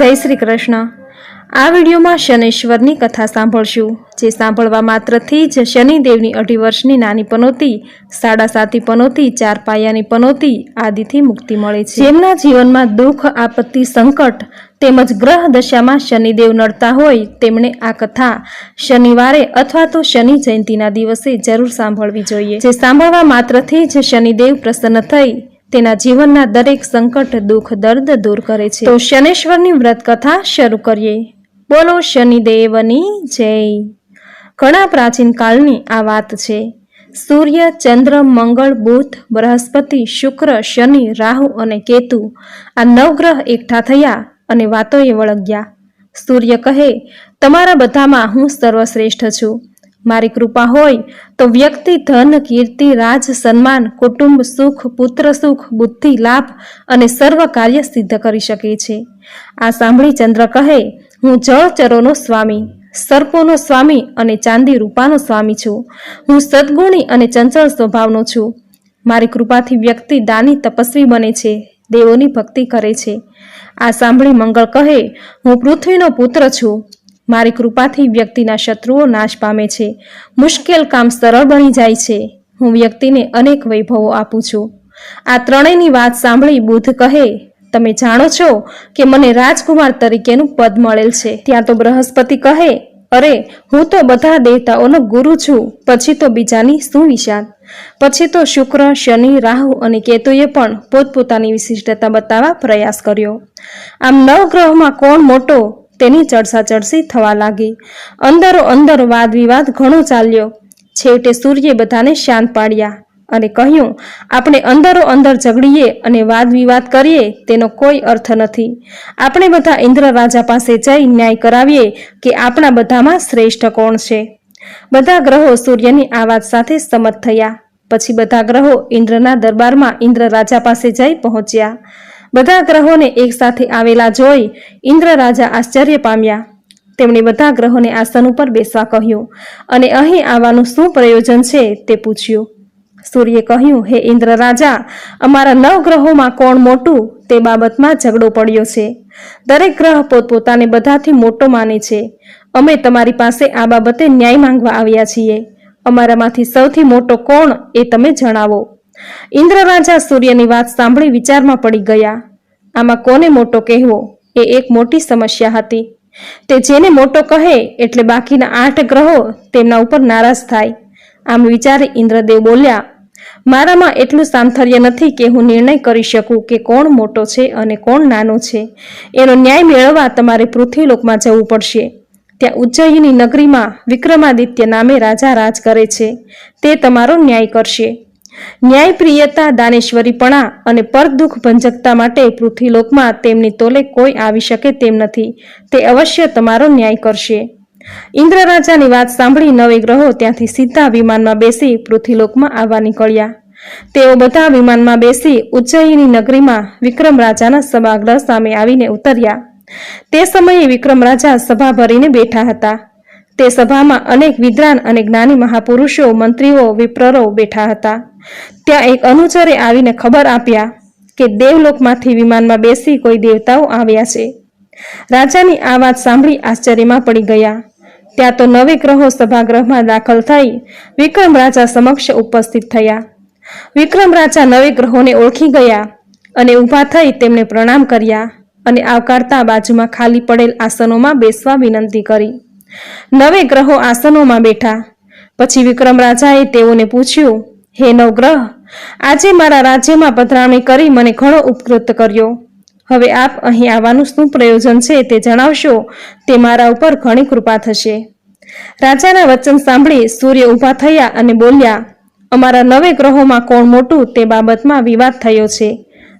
જય શ્રી કૃષ્ણ. આ વિડીયોમાં શનેશ્વરની કથા સાંભળશું, જે સાંભળવા માત્રથી જ શનિદેવની અઢી વર્ષની નાની પનોતી, સાડા સાતી પનોતી, ચાર પાયાની પનોતી આદિથી મુક્તિ મળે છે. જેમના જીવનમાં દુઃખ, આપત્તિ, સંકટ તેમજ ગ્રહ દશામાં શનિદેવ નડતા હોય તેમણે આ કથા શનિવારે અથવા તો શનિ જયંતિના દિવસે જરૂર સાંભળવી જોઈએ. જે સાંભળવા માત્રથી જ શનિદેવ પ્રસન્ન થઈ તેના જીવનના દરેક સંકટ, દુઃખ, દર્દ દૂર કરે છે. તો શનેશ્વરની વ્રત કથા શરૂ કરીએ. બોલો શનિદેવની જય. ઘણા પ્રાચીન કાળની આ વાત છે. સૂર્ય, ચંદ્ર, મંગળ, બુધ, બૃહસ્પતિ, શુક્ર, શનિ, રાહુ અને કેતુ આ નવગ્રહ એકઠા થયા અને વાતોએ વળગ્યા. સૂર્ય કહે, તમારા બધામાં હું સર્વશ્રેષ્ઠ છું. મારી કૃપા હોય તો વ્યક્તિ, ધન, કીર્તિ, રાજ, સન્માન, કુટુંબ, સુખ, પુત્ર, સુખ, બુદ્ધિ, લાભ અને સર્વ કાર્ય સિદ્ધ કરી શકે છે. આ સાંભળી ચંદ્ર કહે, હું જળચરોનો સ્વામી, સર્પોનો સ્વામી અને ચાંદી રૂપાનો સ્વામી છું. હું સદગુણી અને ચંચળ સ્વભાવનો છું. મારી કૃપાથી વ્યક્તિ દાની તપસ્વી બને છે, દેવોની ભક્તિ કરે છે. આ સાંભળી મંગળ કહે, હું પૃથ્વીનો પુત્ર છું. મારી કૃપાથી વ્યક્તિના શત્રુઓ નાશ પામે છે. મુશ્કેલ કામ સરળ બની જાય છે. હું વ્યક્તિને અનેક વૈભવો આપું છું. આ ત્રણેયની વાત સાંભળી બુધ કહે, તમે જાણો છો કે મને રાજકુમાર તરીકેનું પદ મળેલ છે. ત્યાં તો બૃહસ્પતિ કહે, અરે, હું તો બધા દેવતાઓનો ગુરુ છું. પછી તો બીજાની શું વિશાદ પછી તો શુક્ર, શનિ, રાહુ અને કેતુએ પણ પોતપોતાની વિશિષ્ટતા બતાવવા પ્રયાસ કર્યો. આમ નવ ગ્રહમાં કોણ મોટો તેની ચડસાચડસી થવા લાગી. અંદરો અંદર વાદ વિવાદ ઘણો ચાલ્યો. છેવટે સૂર્યે બધાને શાંત પાડ્યા અને કહ્યું, આપણે અંદરો અંદર ઝઘડીએ અને વાદ વિવાદ કરીએ તેનો કોઈ અર્થ નથી. આપણે બધા ઇન્દ્ર રાજા પાસે જઈ ન્યાય કરાવીએ કે આપણા બધામાં શ્રેષ્ઠ કોણ છે. બધા ગ્રહો સૂર્યની આ વાત સાથે સંમત થયા. પછી બધા ગ્રહો ઇન્દ્રના દરબારમાં ઇન્દ્ર રાજા પાસે જઈ પહોંચ્યા. બધા ગ્રહોને એકસાથે આવેલા જોઈ ઇન્દ્ર રાજા આશ્ચર્ય પામ્યા. તેમણે બધા ગ્રહોને આસન ઉપર બેસવા કહ્યું અને અહીં આવવાનું શું પ્રયોજન છે તે પૂછ્યું. સૂર્યે કહ્યું, હે ઇન્દ્ર રાજા, અમારા નવ ગ્રહોમાં કોણ મોટું તે બાબતમાં ઝઘડો પડ્યો છે. દરેક ગ્રહ પોતપોતાને બધાથી મોટો માને છે. અમે તમારી પાસે આ બાબતે ન્યાય માંગવા આવ્યા છીએ. અમારામાંથી સૌથી મોટો કોણ એ તમે જણાવો. ઇન્દ્ર રાજા સૂર્યની વાત સાંભળી વિચારમાં પડી ગયા. આમાં કોને મોટો કહેવો? એ એક મોટી સમસ્યા હતી. તે જેને મોટો કહે એટલે બાકીના આઠ ગ્રહો તેમના ઉપર નારાજ થાય. આમ વિચારી ઇન્દ્રદેવ બોલ્યા, મારામાં એટલું સામથર્ય નથી કે હું નિર્ણય કરી શકું કે કોણ મોટો છે અને કોણ નાનો છે. એનો ન્યાય મેળવવા તમારે પૃથ્વીલોકમાં જવું પડશે. ત્યાં ઉજ્જયીની નગરીમાં વિક્રમાદિત્ય નામે રાજા રાજ કરે છે. તે તમારો ન્યાય કરશે. ન્યાયપ્રિયતા, દાનેશ્વરીપણા અને પરદુઃખ ભંજકતા માટે પૃથ્વીલોકમાં તેમની તોલે કોઈ આવી શકે તેમ નથી. તે અવશ્ય તમારો ન્યાય કરશે. ઇન્દ્ર વાત સાંભળી નવે ગ્રહો ત્યાંથી સીધા વિમાનમાં બેસી પૃથ્વીલોકમાં આવવા નીકળ્યા. તેઓ બધા વિમાનમાં બેસી ઉજ્જયીની નગરીમાં વિક્રમ રાજાના સભાગૃહ સામે આવીને ઉતર્યા. તે સમયે વિક્રમ રાજા સભા ભરીને બેઠા હતા. તે સભામાં અનેક વિદ્વાન અને જ્ઞાની મહાપુરુષો, મંત્રીઓ, વિપ્રરો બેઠા હતા. ત્યાં એક અનુચરે આવીને ખબર આપ્યા કે દેવલોકમાંથી વિમાનમાં બેસી કોઈ દેવતાઓ આવ્યા છે. રાજાની આ વાત સાંભળી આશ્ચર્યમાં પડી ગયા. ત્યાં તો નવે ગ્રહો સભાગૃહમાં દાખલ થઈ વિક્રમ રાજા સમક્ષ ઉપસ્થિત થયા. વિક્રમ રાજા નવે ગ્રહોને ઓળખી ગયા અને ઊભા થઈ તેમને પ્રણામ કર્યા અને આવકારતા બાજુમાં ખાલી પડેલ આસનોમાં બેસવા વિનંતી કરી. નવે ગ્રહો આસનોમાં બેઠા. પછી વિક્રમ રાજાએ તેઓને પૂછ્યું હે નવગ્રહ, આજે મારા રાજ્યમાં પધરામણી કરી મને ઘણો ઉપકૃત કર્યો. હવે આપ અહીં આવવાનું શું પ્રયોજન છે તે જણાવશો? તે મારા ઉપર ઘણી કૃપા થશે. રાજાના વચન સાંભળી સૂર્ય ઊભા થયા અને બોલ્યા, અમારા નવે ગ્રહોમાં કોણ મોટું તે બાબતમાં વિવાદ થયો છે.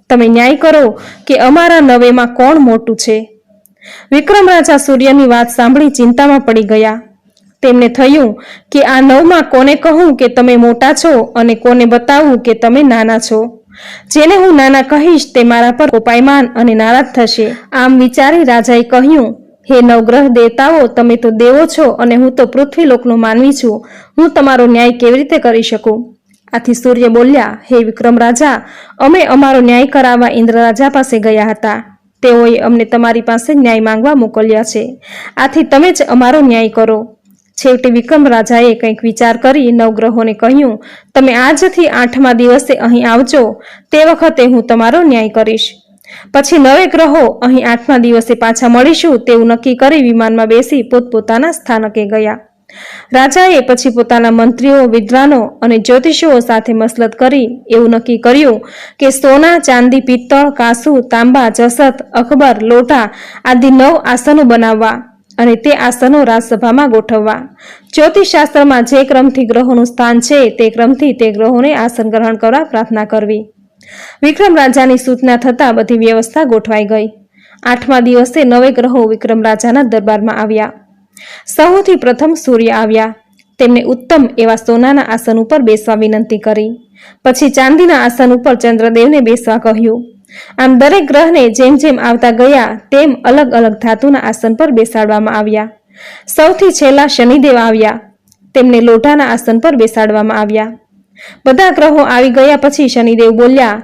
તમે ન્યાય કરો કે અમારા નવેમાં કોણ મોટું છે. વિક્રમ રાજા સૂર્યની વાત સાંભળી ચિંતામાં પડી ગયા. તેમને થયું કે આ નવમાં કોને કહું કે તમે મોટા છો અને કોને બતાવું કે તમે નાના છો? જેને હું નાના કહીશ તે મારા પર કોપાયમાન અને નારાજ થશે. આમ વિચારી રાજાએ કહ્યું, હે નવગ્રહ દેવતાઓ, તમે તો દેવો છો અને હું તો પૃથ્વીલોકનો માનવી છું. હું તમારો ન્યાય કેવી રીતે કરી શકું? આથી સૂર્ય બોલ્યા, હે વિક્રમ રાજા, અમે અમારો ન્યાય કરાવવા ઇન્દ્ર રાજા પાસે ગયા હતા. તેઓએ અમને તમારી પાસે ન્યાય માંગવા મોકલ્યા છે. આથી તમે જ અમારો ન્યાય કરો. છેવટે વિક્રમ રાજાએ કંઈક વિચાર કરી નવગ્રહોને કહ્યું, તમે આજથી આઠમા દિવસે અહીં આવજો, તે વખતે હું તમારો ન્યાય કરીશ. પછી નવે ગ્રહો અહીં આઠમા દિવસે પાછા મળીશું તેવું નક્કી કરી વિમાનમાં બેસી પોતપોતાના સ્થાનકે ગયા. રાજાએ પછી પોતાના મંત્રીઓ, વિદ્વાનો અને જ્યોતિષીઓ સાથે મસલત કરી એવું નક્કી કર્યું કે સોના, ચાંદી, પિત્તળ, કાસુ, તાંબા, જસત અકબર લોટા આદિ નવ આસનો બનાવવા અને તે આસનો રાજસભામાં ગોઠવવા. જ્યોતિષશાસ્ત્રમાં જે ક્રમથી ગ્રહોનું સ્થાન છે, તે ક્રમથી તે ગ્રહોને આસન ગ્રહણ કરવા પ્રાર્થના કરવી. વિક્રમ રાજાની સૂચના થતાં બધી વ્યવસ્થા ગોઠવાઈ ગઈ. આઠમા દિવસે નવે ગ્રહો વિક્રમ રાજાના દરબારમાં આવ્યા. સૌથી પ્રથમ સૂર્ય આવ્યા. તેમને ઉત્તમ એવા સોનાના આસન ઉપર બેસવા વિનંતી કરી. પછી ચાંદીના આસન ઉપર ચંદ્રદેવને બેસવા કહ્યું. આમ દરેક ગ્રહને જેમ જેમ આવતા ગયા, તેમ અલગ અલગ ધાતુના આસન પર બેસાડવામાં આવ્યા. સૌથી છેલ્લા શનિદેવ આવ્યા. તેમને લોઢાના આસન પર બેસાડવામાં આવ્યા. બધા ગ્રહો આવી ગયા પછી શનિદેવ બોલ્યા,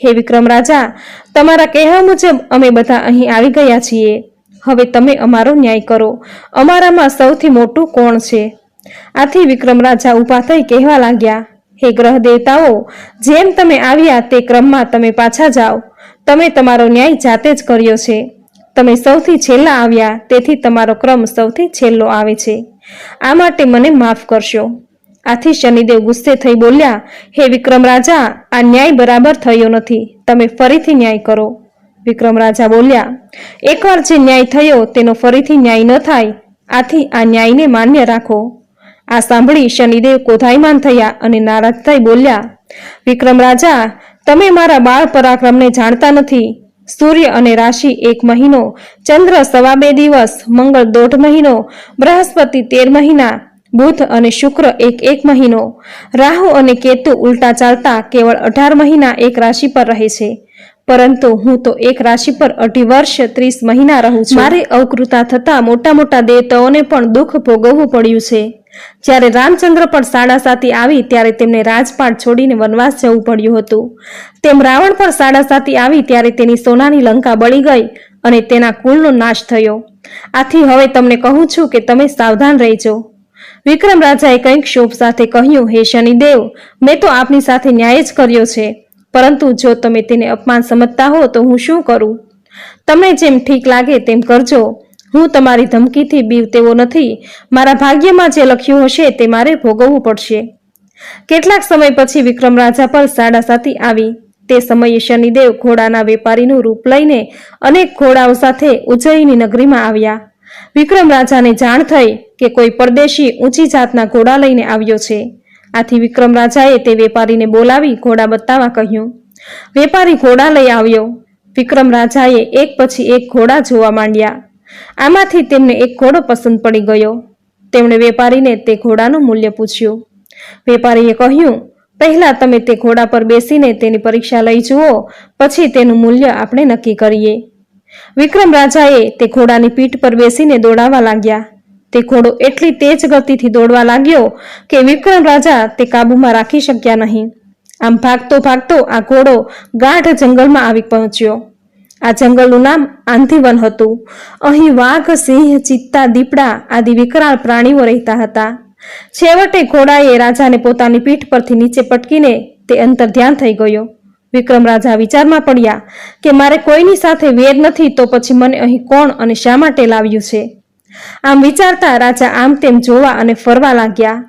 હે વિક્રમ રાજા, તમારા કહેવા મુજબ અમે બધા અહીં આવી ગયા છીએ. હવે તમે અમારો ન્યાય કરો. અમારામાં સૌથી મોટું કોણ છે? આથી વિક્રમ રાજા ઊભા થઈ કહેવા લાગ્યા હે ગ્રહ દેવતાઓ, જેમ તમે આવ્યા તે ક્રમમાં તમે પાછા જાઓ. તમે તમારો ન્યાય જાતે જ કર્યો છે. તમે સૌથી છેલ્લા આવ્યા, તેથી તમારો ક્રમ સૌથી છેલ્લો આવે છે. આ માટે મને માફ કરશો. આથી શનિદેવ ગુસ્સે થઈ બોલ્યા, હે વિક્રમ રાજા, આ ન્યાય બરાબર થયો નથી. તમે ફરીથી ન્યાય કરો. વિક્રમ રાજા બોલ્યા, એકવાર જે ન્યાય થયો, તેનો ફરીથી ન્યાય ન થાય. આથી આ ન્યાયને માન્ય રાખો. આ સાંભળી શનિદેવ કોધાયમાન થયા અને નારાજ થઈ બોલ્યા, વિક્રમ રાજા, તમે મારા બાળ પરાક્રમને જાણતા નથી. સૂર્ય અને રાશિ એક મહિનો, ચંદ્ર સવા બે દિવસ, મંગળ દોઢ મહિનો, બૃહસ્પતિ તેર મહિના, બુધ અને શુક્ર એક એક મહિનો. રાહુ અને કેતુ ઉલટા ચાલતા કેવળ અઢાર મહિના એક રાશિ પર રહે છે. પરંતુ હું તો એક રાશિ પર અઢી વર્ષ ત્રીસ મહિના રહું છું. મારે અવકૃતા થતા મોટા મોટા દેવતાઓને પણ દુઃખ ભોગવવું પડ્યું છે. જ્યારે રામચંદ્ર પણ સાડા સાતી આવી ત્યારે તેમને રાજપાટ છોડીને વનવાસ જવું પડ્યું હતું. તેમ રાવણ પણ સાડા સાતી આવી ત્યારે તેની સોનાની લંકા બળી ગઈ અને તેના કુળનો નાશ થયો. આથી હવે તમને કહું છું કે તમે સાવધાન રહેજો. વિક્રમ રાજાએ કંઈક શોભ સાથે કહ્યું, હે શનિદેવ, મેં તો આપની સાથે ન્યાય જ કર્યો છે. પરંતુ જો તમે તેને અપમાન સમજતા હો તો હું શું કરું? તમને જેમ ઠીક લાગે તેમ કરજો. હું તમારી ધમકીથી બીવ તેવો નથી. મારા ભાગ્યમાં જે લખ્યું હશે તે મારે ભોગવવું પડશે. કેટલાક સમય પછી વિક્રમ રાજા પર સાડા સાતી આવી. તે સમયે શનિદેવ ઘોડાના વેપારીનું રૂપ લઈને અનેક ઘોડાઓ સાથે ઉજ્જૈની નગરીમાં આવ્યા. વિક્રમ રાજાને જાણ થઈ કે કોઈ પરદેશી ઊંચી જાતના ઘોડા લઈને આવ્યો છે. આથી વિક્રમ રાજાએ તે વેપારીને બોલાવી ઘોડા બતાવવા કહ્યું, વેપારી ઘોડા લઈ આવ્યો. વિક્રમ રાજાએ એક પછી એક ઘોડા જોવા માંડ્યા. આમાંથી તેમને એક ઘોડો પસંદ પડી ગયો. તેમણે વેપારીને તે ઘોડાનું મૂલ્ય પૂછ્યું. વેપારીએ કહ્યું, પહેલા તમે તે ઘોડા પર બેસીને તેની પરીક્ષા લઈ જુઓ, પછી તેનું મૂલ્ય આપણે નક્કી કરીએ. વિક્રમ રાજાએ તે ઘોડાની પીઠ પર બેસીને દોડાવવા લાગ્યા. તે ઘોડો એટલી તેજ ગતિથી દોડવા લાગ્યો કે વિક્રમ રાજા તે કાબૂમાં રાખી શક્યા નહીં. આમ ભાગતો ભાગતો આ ઘોડો ગાઢ જંગલમાં આવી પહોંચ્યો. આ જંગલનું નામ આંધીવન હતું. અહીં વાઘ, સિંહ, ચિત્તા, દીપડા આદિ વિકરાળ પ્રાણીઓ રહેતા હતા. છેવટે ઘોડાએ રાજાને પોતાની પીઠ પરથી નીચે પટકીને તે અંતર ધ્યાન થઈ ગયો. વિક્રમ રાજા વિચારમાં પડ્યા કે મારે કોઈની સાથે વેર નથી તો પછી મને અહીં કોણ અને શા માટે લાવ્યું છે? આમ વિચારતા રાજા આમ તેમ જોવા અને ફરવા લાગ્યા.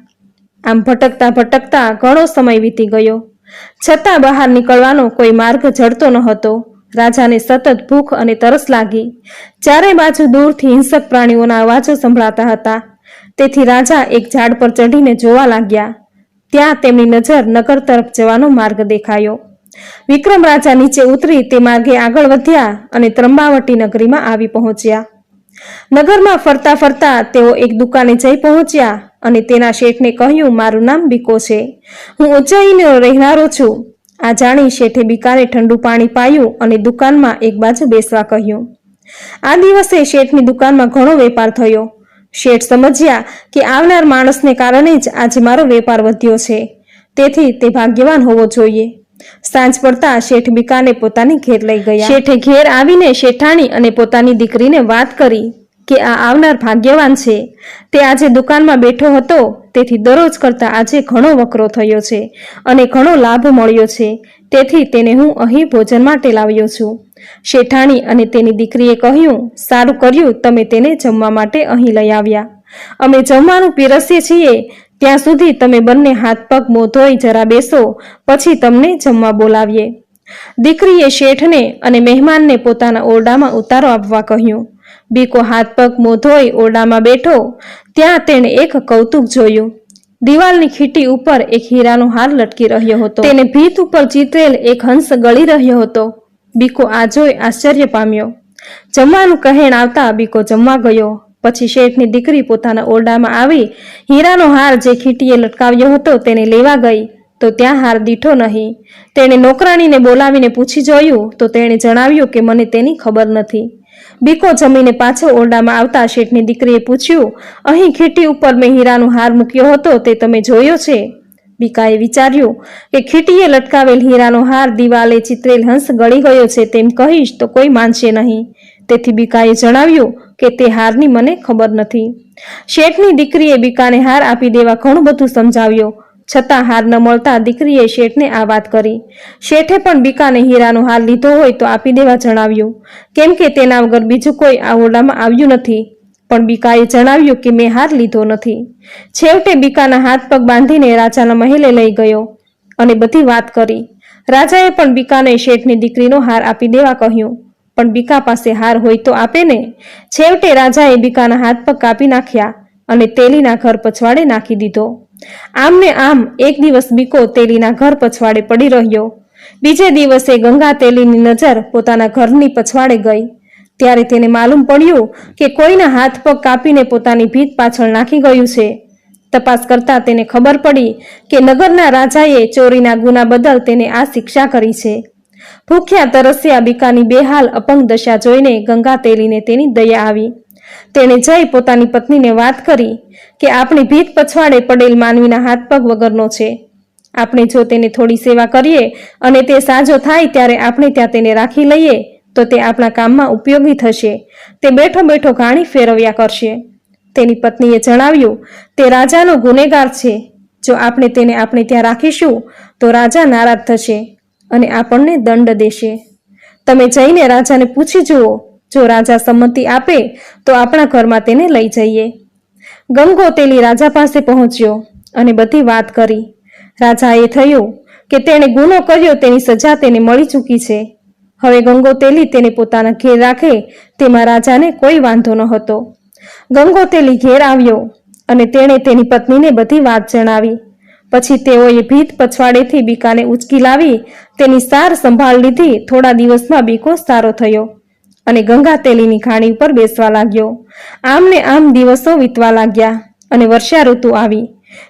આમ ભટકતા ભટકતા ઘણો સમય વીતી ગયો. છતાં બહાર નીકળવાનો કોઈ માર્ગ જડતો ન હતો રાજાને સતત ભૂખ અને તરસ લાગી. ચારે બાજુ દૂરથી હિંસક પ્રાણીઓના અવાજો સંભળાતા હતા. તેથી રાજા એક ઝાડ પર ચઢીને જોવા લાગ્યા. ત્યાં તેમની નજર નગર તરફ જવાનો માર્ગ દેખાયો. વિક્રમ રાજા નીચે ઉતરી તે માર્ગે આગળ વધ્યા અને ત્રંબાવટી નગરીમાં આવી પહોંચ્યા. નગરમાં ફરતા ફરતા તેઓ એક દુકાને જઈ પહોંચ્યા અને તેના શેઠને કહ્યું, મારું નામ બીકો છે. હું ઉંચાઈનો રહેનારો છું. આ જાણી શેઠે બીકાને ઠંડુ પાણી પાયું અને દુકાનમાં એક બાજુ બેસવા કહ્યું. આ દિવસે શેઠની દુકાનમાં ઘણો વેપાર થયો. શેઠ સમજ્યા કે આવનાર માણસને કારણે જ આજે મારો વેપાર વધ્યો છે. તેથી તે ભાગ્યવાન હોવો જોઈએ. સાંજ પડતા શેઠ બીકાને પોતાની ઘેર લઈ ગયા. શેઠે ઘેર આવીને શેઠાણી અને પોતાની દીકરીને વાત કરી કે આ આવનાર ભાગ્યવાન છે. તે આજે દુકાનમાં બેઠો હતો, તેથી દરરોજ કરતા આજે ઘણો વકરો થયો છે અને ઘણો લાભ મળ્યો છે. તેથી તેને હું અહીં ભોજન માટે લાવ્યો છું. શેઠાણી અને તેની દીકરીએ કહ્યું, સારું કર્યું, તમે તેને જમવા માટે અહીં લઈ આવ્યા. અમે જમવાનું પીરસીએ છીએ ત્યાં સુધી તમે બંને હાથ પગ મોં ધોઈ જરા બેસો, પછી તમને જમવા બોલાવીએ. દીકરીએ શેઠને અને મહેમાનને પોતાના ઓરડામાં ઉતારો આપવા કહ્યું. બીકો હાથ પગ મોં ધોઈ ઓરડામાં બેઠો, ત્યાં તેણે એક કૌતુક જોયું. દિવાલની ખીટી ઉપર એક હીરાનો હાર લટકી રહ્યો હતો. તેને ભીત ઉપર ચીતરેલ એક હંસ ગળી રહ્યો હતો. બીકો આ જોઈ આશ્ચર્ય પામ્યો. જમવાનું કહેણ આવતા બીકો જમવા ગયો. પછી શેઠની દીકરી પોતાના ઓરડામાં આવી, હીરાનો હાર જે ખીટીએ લટકાવ્યો હતો તેને લેવા ગઈ, તો ત્યાં હાર દીઠો નહીં. તેણે નોકરાણીને બોલાવીને પૂછી જોયું, તો તેણે જણાવ્યું કે મને તેની ખબર નથી. બીકો જમીને પાછો ઓરડામાં આવતા શેઠની દીકરીએ પૂછ્યું, અહીં ખીટી ઉપર મેં હીરાનો હાર મૂક્યો હતો, તે તમે જોયો છે? બીકાએ વિચાર્યું કે ખીટીએ લટકાવેલ હીરાનો હાર દિવાલે ચિત્રેલ હંસ ગળી ગયો છે તેમ કહીશ તો કોઈ માનશે નહીં. તેથી બીકાએ જણાવ્યું કે તે હારની મને ખબર નથી. શેઠની દીકરીએ બીકાને હાર આપી દેવા ઘણું બધું સમજાવ્યો. છતાં હાર ન મળતા દીકરીએ શેઠને આ વાત કરી. શેઠે પણ બીકાને હીરાનો હાર લીધો હોય તો આપી દેવા જણાવ્યું. કેમ કે તેના વગર બીજું કોઈ આ ઓરડામાં આવ્યું નથી. પણ બીકાએ જણાવ્યું કે મેં હાર લીધો નથી. છેવટે બીકાના હાથ પગ બાંધીને રાજાના મહેલે લઈ ગયો અને બધી વાત કરી. રાજાએ પણ બીકાને શેઠની દીકરીનો હાર આપી દેવા કહ્યું. પણ બીકા પાસે હાર હોય તો આપે ને? છેવટે રાજાએ બીકાના હાથ પગ કાપી નાખ્યા અને તેલીના ઘર પછવાડે નાખી દીધો. આમ ને આમ એક દિવસ બીકો તેલીના ઘર પછવાડે પડી રહ્યો. બીજે દિવસે ગંગા તેલીની નજર પોતાના ઘરની પછવાડે ગઈ. ત્યારે તેને માલુમ પડ્યું કે કોઈના હાથ પગ કાપીને પોતાની ભીત પાછળ નાખી ગયું છે. તપાસ કરતા તેને ખબર પડી કે નગરના રાજાએ ચોરીના ગુના બદલ તેને આ શિક્ષા કરી છે. ભૂખ્યા તરસ્યા બીકાની બેહાલ અપંગ દશા જોઈને ગંગા તેલીને તેની દયા આવી. તેણે જઈ પોતાની પત્નીને વાત કરી કે આપણી ભીત પછવાડે પડેલ માનવીના હાથ પગ વગરનો છે. આપણે જો તેને થોડી સેવા કરીએ અને તે સાજો થાય ત્યારે આપણે ત્યાં તેને રાખી લઈએ તો તે આપણા કામમાં ઉપયોગી થશે. તે બેઠો બેઠો ઘાણી ફેરવ્યા કરશે. તેની પત્નીએ જણાવ્યું, તે રાજાનો ગુનેગાર છે. જો આપણે તેને આપણે ત્યાં રાખીશું, તો રાજા નારાજ થશે. અને આપણને દંડ દેશે. તમે જઈને રાજાને પૂછી જુઓ. જો રાજા સંમતિ આપે, તો આપણા ઘરમાં તેને લઈ જઈએ. ગંગોતેલી રાજા પાસે પહોંચ્યો અને બધી વાત કરી. રાજાએ થયું કે તેણે ગુનો કર્યો, તેની સજા તેને મળી ચૂકી છે. હવે ગંગોતેલી તેને પોતાના ઘેર રાખે, તેમાં રાજાને કોઈ વાંધો ન હતો. ગંગોતેલી ઘેર આવ્યો અને તેણે તેની પત્નીને બધી વાત જણાવી. પછી તેઓએ ભીત પછવાડેથી બીકાને ઉચકી લાવી, તેની સાર સંભાળ લીધી, થોડા દિવસમાં બીકો સારો થયો અને ગંગા તેલીની ખાણી ઉપર બેસવા લાગ્યો. આમને આમ દિવસો વીતવા લાગ્યા અને વર્ષા ઋતુ આવી.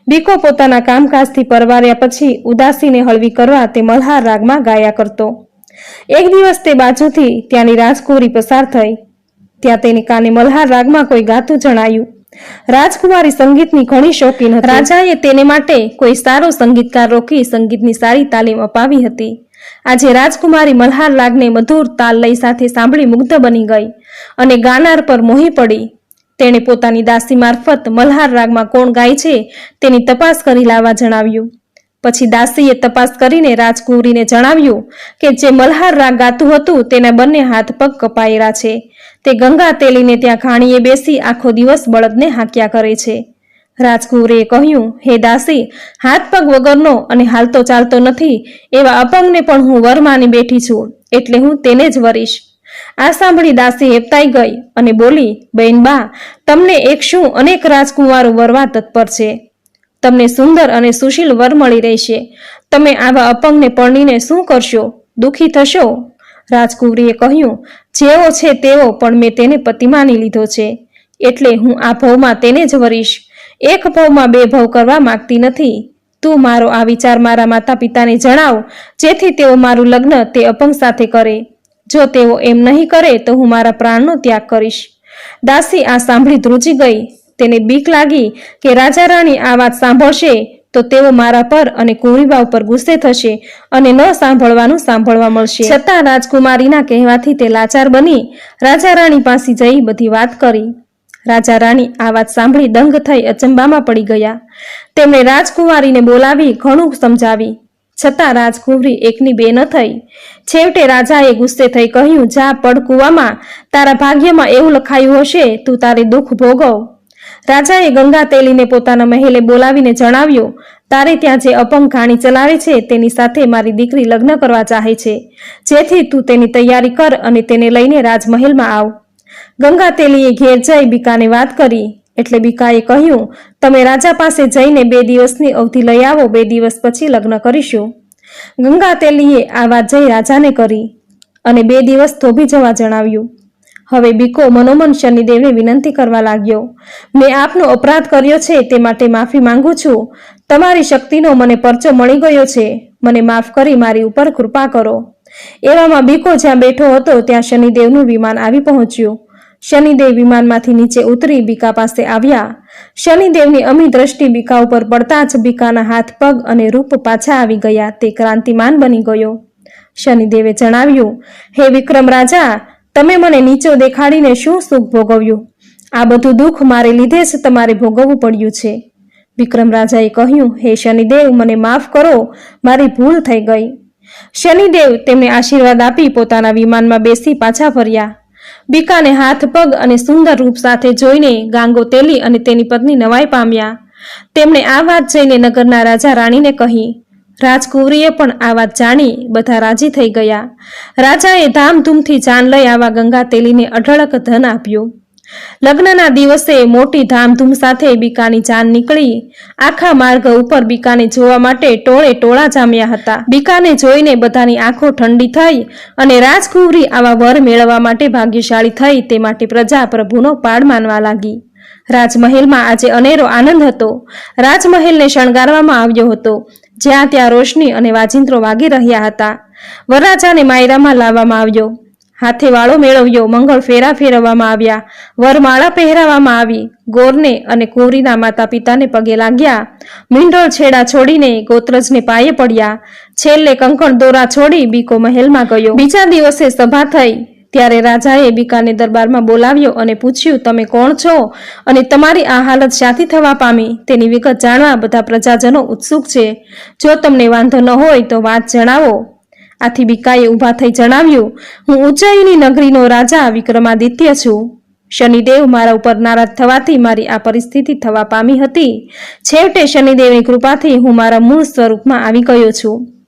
બીકો પોતાના કામકાજથી પરવાર્યા પછી ઉદાસીને હળવી કરવા તે મલ્હાર રાગમાં ગાયા કરતો. એક દિવસ તે બાજુથી ત્યાંની રાજકુમારી પસાર થઈ. ત્યાં તેની કાને મલ્હાર રાગમાં કોઈ ગાતું જણાયું. રાજકુમારી સંગીતની ઘણી શોખીન રાજાએ તેને માટે કોઈ સારો સંગીતકાર રોકી સંગીતની સારી તાલીમ અપાવી હતી. આજે રાજકુમારી મલ્હાર લાગને મધુર તાલ લઈ સાથે સાંભળી મુગ્ધ બની ગઈ અને ગાનાર પર મોહી પડી. તેણે પોતાની દાસી મારફત મલ્હાર રાગમાં કોણ ગાય છે તેની તપાસ કરી લાવવા જણાવ્યું. પછી દાસીએ તપાસ કરીને રાજકુંવરીને જણાવ્યું કે જે મલ્હાર રાગ ગાતું હતું તેના બંને હાથ પગ કપાયેલા છે. તે ગંગા તેલીને ત્યાં ઘાણીએ બેસી આખો દિવસ બળદને હાંક્યા કરે છે. રાજકુંવરીએ કહ્યું, હે દાસી, હાથ પગ વગરનો અને હાલતો ચાલતો નથી, એવા અપંગને પણ હું વર માની બેઠી છું, એટલે હું તેને જ વરીશ. આ સાંભળી દાસી હેપતાઈ ગઈ અને બોલી, બેન બા, તમને એક શું અનેક રાજકુમારો વરવા તત્પર છે. તમને સુંદર અને સુશીલ વર મળી રહેશે. તમે આવા અપંગને પરણીને શું કરશો? દુખી થશો? રાજકુંવરીએ કહ્યું, જેવો છે તેવો, પણ મેં તેને પતિ માની લીધો છે. એટલે હું આ ભવમાં તેને જ વરીશ. એક ભવમાં બે ભવ કરવા માંગતી નથી. તું મારો આ વિચાર મારા માતા પિતાને જણાવ, જેથી તેઓ મારું લગ્ન તે અપંગ સાથે કરે. જો તેઓ એમ નહીં કરે, તો હું મારા પ્રાણનો ત્યાગ કરીશ. દાસી આ સાંભળી ધ્રુજી ગઈ. તેને બીક લાગી કે રાજા રાણી આ વાત સાંભળશે તો તેઓ મારા પર અને કુંવરીબા ઉપર ગુસ્સે થશે અને ન સાંભળવાનું સાંભળવા મળશે. છતાં રાજકુમારીના કહેવાથી તે લાચાર બની રાજા રાણી પાસે જઈ બધી વાત કરી. રાજા રાણી આ વાત સાંભળી દંગ થઈ અચંબામાં પડી ગયા. તેમણે રાજકુમારીને બોલાવી ઘણું સમજાવી. છતાં રાજકુંવરી એકની બે ન થઈ. છેવટે રાજાએ ગુસ્સે થઈ કહ્યું, જા, પડ કૂવામાં. તારા ભાગ્યમાં એવું લખાયું હશે, તું તારે દુઃખ ભોગવ. રાજાએ ગંગા તેલીને પોતાના મહેલે બોલાવીને જણાવ્યું, તારે ત્યાં જે અપંગ ઘાણી ચલાવે છે, તેની સાથે મારી દીકરી લગ્ન કરવા ચાહે છે. જેથી તું તેની તૈયારી કર અને તેને લઈને રાજમહેલમાં આવ. ગંગા તેલીએ ઘેર જઈ બીકાને વાત કરી, એટલે બીકાએ કહ્યું, તમે રાજા પાસે જઈને બે દિવસની અવધિ લઈ આવો, બે દિવસ પછી લગ્ન કરીશું. ગંગા તેલીએ આ વાત જઈ રાજાને કરી અને બે દિવસ થોભી જવા જણાવ્યું. હવે બીકો મનોમન શનિદેવને વિનંતી કરવા લાગ્યો. મેં આપનો અપરાધ કર્યો છે તે માટે માફી માંગુ છું. તમારી શક્તિનો મને પરચો મળી ગયો છે. મને માફ કરી મારી ઉપર કૃપા કરો. એવામાં બીકો જ્યાં બેઠો હતો ત્યાં શનિદેવનું વિમાન આવી પહોંચ્યું. શનિદેવ વિમાનમાંથી નીચે ઉતરી બીકા પાસે આવ્યા. શનિદેવની અમી દ્રષ્ટિ બીકા ઉપર પડતા જ બીકાના હાથ, પગ અને રૂપ પાછા આવી ગયા. તે ક્રાંતિમાન બની ગયો. શનિદેવે જણાવ્યું, હે વિક્રમ રાજા તમે મને નીચો દેખાડીને શું સુખ ભોગવ્યું? આ બધું દુઃખ મારે લીધે જ તમારે ભોગવવું પડ્યું છે. વિક્રમ રાજાએ કહ્યું, હે શનિદેવ, મને માફ કરો, મારી ભૂલ થઈ ગઈ. શનિદેવ તેમને આશીર્વાદ આપી પોતાના વિમાનમાં બેસી પાછા ફર્યા. બીકાને હાથ પગ અને સુંદર રૂપ સાથે જોઈને ગાંગો તેલી અને તેની પત્ની નવાઈ પામ્યા. તેમણે આ વાત જઈને નગરના રાજા રાણીને કહી રાજકુંવરીએ પણ આ વાત જાણી બધા રાજી થઈ ગયા. રાજાએ ધામધૂમથી જાન લઈ આવા ગંગા તેલીને અઢળક ધન આપ્યું. લગ્નના દિવસે મોટી ધામધૂમ સાથે બીકાની જાન નીકળી. આખા માર્ગ ઉપર બીકાને જોવા માટે ટોળે ટોળા જામ્યા હતા. બીકાને જોઈને બધાની આંખો ઠંડી થઈ અને રાજકુંવરી આવા વર મેળવવા માટે ભાગ્યશાળી થઈ તે માટે પ્રજા પ્રભુનો પાડ માનવા લાગી. રાજમહેલમાં આજે અનેરો આનંદ હતો. રાજમહેલને શણગારવામાં આવ્યો હતો. જ્યાં ત્યાં રોશની અને વાજિંત્રો વાગી રહ્યા હતા. વરરાજાને માયરામાં લાવવામાં આવ્યો. હાથે વાળો મેળવ્યો, મંગળ ફેરા ફેરવવામાં આવ્યા, વરમાળા પહેરાવવામાં આવી. ગોરને અને કુંવરીના માતા પિતાને પગે લાગ્યા. મીંડોળ છેડા છોડીને ગોત્રજને પાયે પડ્યા. છેલ્લે કંકણ દોરા છોડી બીકો મહેલમાં ગયો. બીજા દિવસે સભા થઈ. ત્યારે રાજાએ બીકાને દરબારમાં બોલાવ્યો અને પૂછ્યું, તમે કોણ છો? અને તમારી આ હાલત શાથી થવા પામી? તેની વિગત જાણવા બધા પ્રજાજનો ઉત્સુક છે. જો તમને વાંધો ન હોય તો વાત જણાવો. આથી બીકાએ ઊભા થઈ જણાવ્યું, હું ઉજ્જૈની નગરીનો રાજા વિક્રમાદિત્ય છું. શનિદેવ મારા ઉપર નારાજ થવાથી મારી આ પરિસ્થિતિ થવા પામી હતી. છેવટે શનિદેવની કૃપાથી હું મારા મૂળ સ્વરૂપમાં આવી ગયો છું.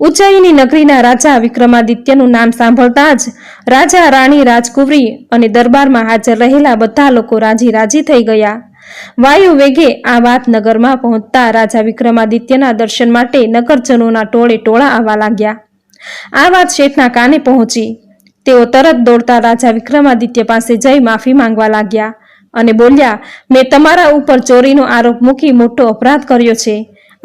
ઉજ્જૈની નગરીના રાજા વિક્રમાદિત્યનું નામ સાંભળતા જ રાજા રાણી રાજકુંવરી અને દરબારમાં હાજર રહેલા બધા લોકો રાજી રાજી થઈ ગયા. વાયુ વેગે આ વાત નગરમાં પહોંચતા રાજા વિક્રમાદિત્યના દર્શન માટે નગરજનોના ટોળે ટોળા આવવા લાગ્યા. આ વાત શેઠના કાને પહોંચી? તેઓ તરત દોડતા રાજા વિક્રમાદિત્ય પાસે જઈ માફી માંગવા લાગ્યા અને બોલ્યા, મેં તમારા ઉપર ચોરીનો આરોપ મૂકી મોટો અપરાધ કર્યો છે.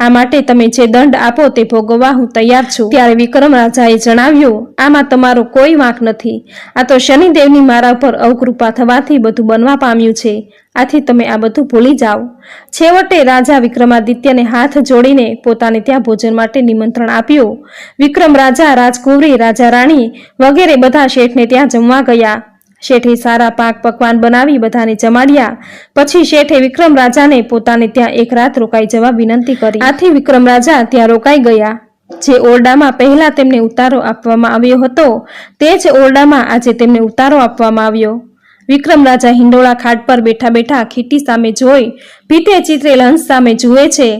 આ માટે તમે જે દંડ આપો તે ભોગવવા હું તૈયાર છું. ત્યારે વિક્રમ રાજાએ જણાવ્યું, આમાં તમારો કોઈ વાંક નથી. આ તો શનિદેવની મારા ઉપર અવકૃપા થવાથી બધું બનવા પામ્યું છે. આથી તમે આ બધું ભૂલી જાઓ. છેવટે રાજા વિક્રમાદિત્યને હાથ જોડીને પોતાને ત્યાં ભોજન માટે નિમંત્રણ આપ્યું. વિક્રમ રાજા, રાજકુંવરી, રાજા રાણી વગેરે બધા શેઠને ત્યાં જમવા ગયા. શેઠે સારા પાક પકવાન બનાવી બધાને જમાડ્યા. પછી શેઠે વિક્રમ રાજાને પોતાને ત્યાં એક રાત રોકાઈ જવા વિનંતી કરી. આથી વિક્રમ રાજા ત્યાં રોકાઈ ગયા. જે ઓરડામાં પહેલા તેમને ઉતારો આપવામાં આવ્યો હતો, તે જ ઓરડામાં આજે તેમને ઉતારો આપવામાં આવ્યો. વિક્રમ રાજા હિંડોળા ખાટ પર બેઠા બેઠા ખીટી સામે જોઈ, ભીતે ચિત્રેલ હંસ સામે જુએ છે.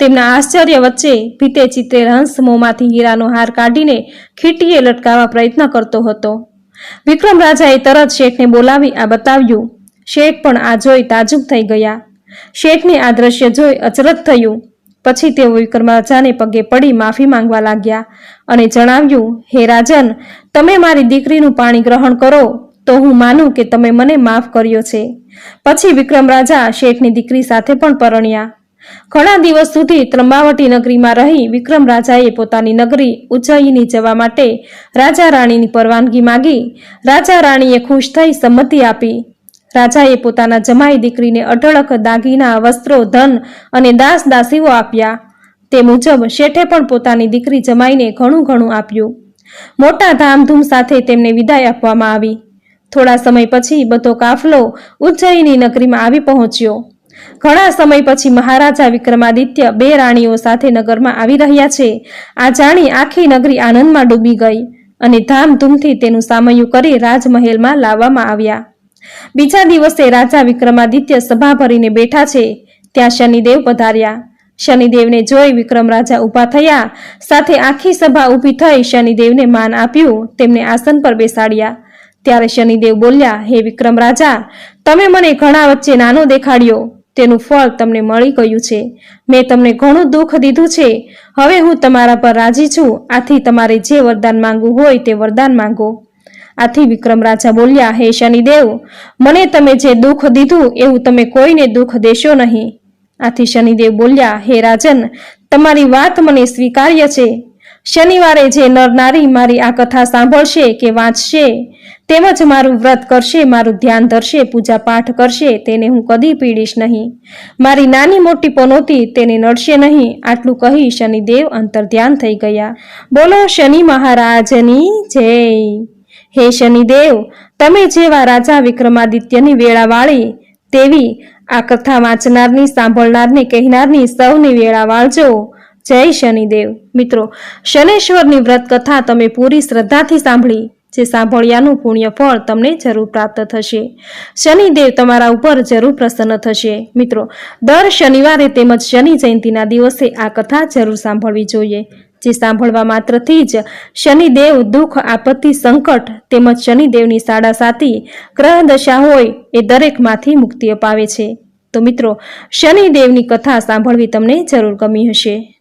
તેમના આશ્ચર્ય વચ્ચે ભીતે ચિત્રેલ હંસ મોંમાંથી હીરાનો હાર કાઢીને ખીટીએ લટકાવવા પ્રયત્ન કરતો હતો. વિક્રમ રાજાએ તરત શેઠને બોલાવી આ બતાવ્યું શેઠ પણ આ જોઈ તાજુબ થઈ ગયા. શેઠને આ દ્રશ્ય જોઈ અચરજ થયું. પછી તેઓ વિક્રમ રાજાને પગે પડી માફી માંગવા લાગ્યા અને જણાવ્યું, હે રાજન, તમે મારી દીકરીનું પાણી ગ્રહણ કરો, તો હું માનું કે તમે મને માફ કર્યો છે. પછી વિક્રમ રાજા શેઠની દીકરી સાથે પણ પરણ્યા. ઘણા દિવસ સુધી ત્રંબાવટી નગરીમાં રહી વિક્રમ રાજાએ પોતાની નગરી ઉજ્જૈની જવા માટે રાજા રાણીની પરવાનગી માગી. રાજા રાણીએ ખુશ થઈ સંમતિ આપી. રાજાએ પોતાના જમાઈ દીકરીને અઢળક દાગીના, વસ્ત્રો, ધન અને દાસ દાસીઓ આપ્યા. તે મુજબ શેઠે પણ પોતાની દીકરી જમાઈને ઘણું ઘણું આપ્યું. મોટા ધામધૂમ સાથે તેમને વિદાય આપવામાં આવી. થોડા સમય પછી બધો કાફલો ઉજ્જૈની નગરીમાં આવી પહોંચ્યો. ઘણા સમય પછી મહારાજા વિક્રમાદિત્ય બે રાણીઓ સાથે નગરમાં આવી રહ્યા છે. આ જાણી આખી નગરી આનંદમાં ડૂબી ગઈ અને ધામધૂમથી તેનું સામયું કરી રાજમહેલમાં લાવવામાં આવ્યા. બીજા દિવસે રાજા વિક્રમાદિત્ય સભા ભરીને બેઠા છે. ત્યાં શનિદેવ પધાર્યા. શનિદેવને જોઈ વિક્રમ રાજા ઊભા થયા. સાથે આખી સભા ઊભી થઈ શનિદેવને માન આપ્યું. તેમને આસન પર બેસાડ્યા. ત્યારે શનિદેવ બોલ્યા, હે વિક્રમ રાજા, તમે મને ઘણા વચ્ચે નાનો દેખાડ્યો. તેનું ફળ તમને મળી ગયું છે. મેં તમને ઘણું દુઃખ દીધું છે. હવે હું તમારા પર રાજી છું. આથી તમારે જે વરદાન માંગવું હોય તે વરદાન માંગો. આથી વિક્રમ રાજા બોલ્યા, હે શનિદેવ, મને તમે જે દુઃખ દીધું એવું તમે કોઈને દુઃખ દેશો નહીં. આથી શનિદેવ બોલ્યા, હે રાજન, તમારી વાત મને સ્વીકાર્ય છે. શનિવારે જે નર નારી મારી આ કથા સાંભળશે કે વાંચશે, તેમજ મારું વ્રત કરશે, મારું ધ્યાન ધરશે પૂજા પાઠ કરશે, તેને હું કદી પીડીશ નહીં. મારી નાની મોટી પનોતી તેને નડશે નહીં. આટલું કહી શનિદેવ અંતર ધ્યાન થઈ ગયા. બોલો શનિ મહારાજની જય. હે શનિદેવ, તમે જેવા રાજા વિક્રમાદિત્યની વેળા વાળી તેવી આ કથા વાંચનારની, સાંભળનારની કહેનારની સૌની વેળા વાળજો જય શનિદેવ. મિત્રો, શનેશ્વરની વ્રત કથા તમે પૂરી શ્રદ્ધાથી સાંભળી, જે સાંભળ્યાનું પુણ્ય ફળ તમને જરૂર પ્રાપ્ત થશે. શનિદેવ તમારા ઉપર જરૂર પ્રસન્ન થશે. મિત્રો, દર શનિવારે તેમજ શનિ જયંતિના દિવસે આ કથા જરૂર સાંભળવી જોઈએ, જે સાંભળવા માત્રથી જ શનિદેવ દુઃખ, આપત્તિ, સંકટ તેમજ શનિદેવની સાડાસાતી ગ્રહ દશા હોય એ દરેકમાંથી મુક્તિ અપાવે છે. તો મિત્રો, શનિદેવની કથા સાંભળવી તમને જરૂર ગમી હશે.